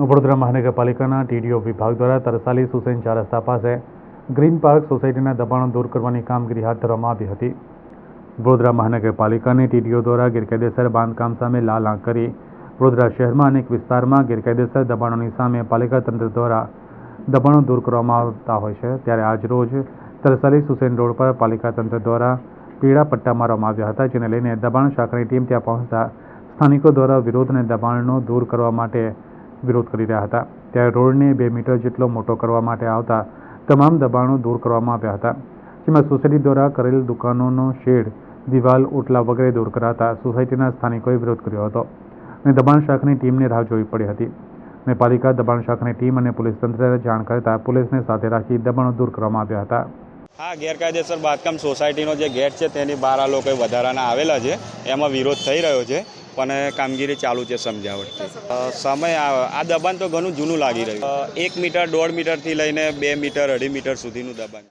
વડોદરા મહાનગરપાલિકાના ટીડીઓ વિભાગ દ્વારા તરસાલી સુસેન ચાર રસ્તા પાસે ગ્રીન પાર્ક સોસાયટીના દબાણો દૂર કરવાની કામગીરી હાથ ધરવામાં આવી હતી. વડોદરા મહાનગરપાલિકાની ટીડીઓ દ્વારા ગેરકાયદેસર બાંધકામ સામે લાલ આંખ કરી, વડોદરા શહેરમાં અનેક વિસ્તારમાં ગેરકાયદેસર દબાણોની સામે પાલિકા તંત્ર દ્વારા દબાણો દૂર કરવામાં આવતા હોય છે. ત્યારે આજરોજ તરસાલી સુસેન રોડ પર પાલિકા તંત્ર દ્વારા પીળા પટ્ટા મારવામાં આવ્યા હતા, જેને લઈને દબાણ શાખાની ટીમ ત્યાં પહોંચતા સ્થાનિકો દ્વારા વિરોધ અને દબાણનો દૂર કરવા માટે વિરોધ કરી રહ્યા હતા. ત્યારે રોડને બે મીટર જેટલો મોટો કરવા માટે આવતા તમામ દબાણો દૂર કરવામાં આવ્યા હતા. જેમાં સોસાયટી દ્વારા કરેલ દુકાનોનો શેડ, દિવાલ, ઓટલા વગેરે દૂર કરાતા સોસાયટીના સ્થાનિકોએ વિરોધ કર્યો હતો અને દબાણ શાખાની ટીમને રાહ જોવી પડી હતી. અને પાલિકા દબાણ શાખાની ટીમ અને પોલીસ તંત્રને જાણ કરતા પોલીસને સાથે રાખી દબાણો દૂર કરવામાં આવ્યા હતા. હા, ગેરકાયદેસર બાંધકામ સોસાયટીનો જે ગેટ છે તેની બહાર આ લોકોએ વધારાના આવેલા છે. એમાં વિરોધ થઈ રહ્યો છે. પણ કામગીરી ચાલુ છે સમજાવટથી. સમય આ દબાણ તો ઘણું જૂનું લાગી રહ્યું. એક મીટર, દોઢ મીટરથી લઈને બે મીટર, અઢી મીટર સુધીનું દબાણ.